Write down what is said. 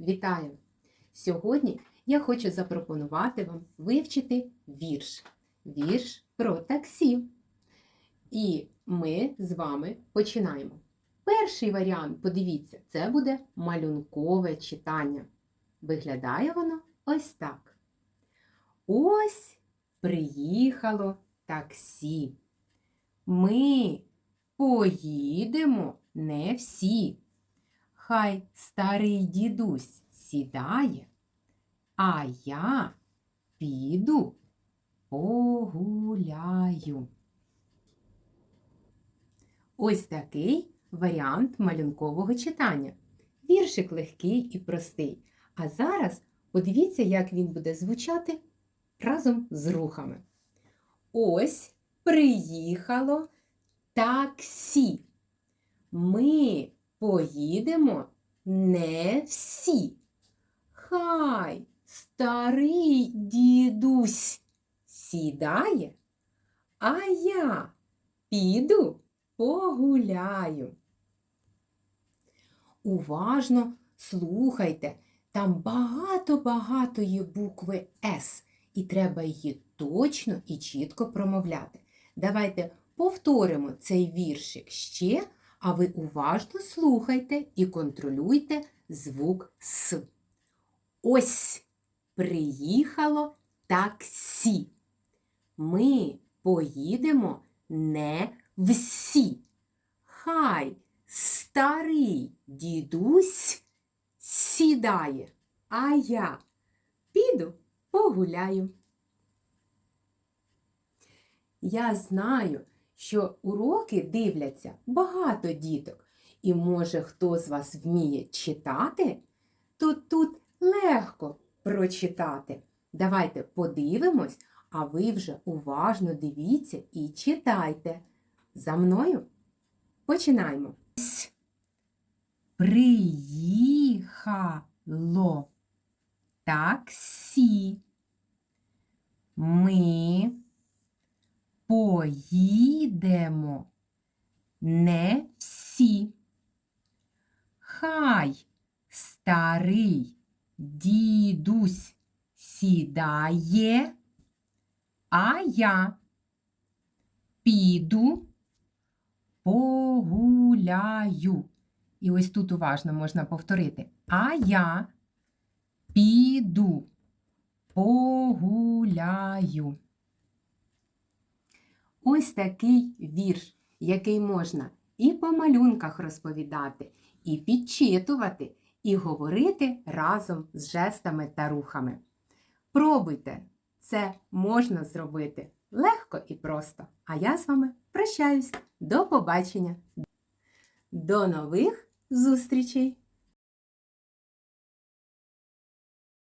Вітаю! Сьогодні я хочу запропонувати вам вивчити вірш. Вірш про таксі. І ми з вами починаємо. Перший варіант, подивіться, це буде малюнкове читання. Виглядає воно ось так. Ось приїхало таксі. Ми поїдемо не всі. Хай старий дідусь сідає, а я піду погуляю. Ось такий варіант малюнкового читання. Віршик легкий і простий. А зараз подивіться, як він буде звучати разом з рухами. Ось приїхало таксі. Ми поїдемо не всі. Хай старий дідусь сідає, а я піду погуляю. Уважно слухайте, там багато-багато букви С, і треба її точно і чітко промовляти. Давайте повторимо цей віршик ще, а ви уважно слухайте і контролюйте звук С. Ось приїхало таксі. Ми поїдемо не всі. Хай старий дідусь сідає, а я піду погуляю. Я знаю, що уроки дивляться багато діток, і може хто з вас вміє читати, то тут легко прочитати. Давайте подивимось, а ви вже уважно дивіться і читайте. За мною починаємо. Приїхало таксі. Ми поїдемо не всі. Хай старий дідусь сідає, а я піду погуляю. І ось тут уважно можна повторити. А я піду погуляю. Ось такий вірш, який можна і по малюнках розповідати, і підчитувати, і говорити разом з жестами та рухами. Пробуйте, це можна зробити легко і просто. А я з вами прощаюсь. До побачення. До нових зустрічей!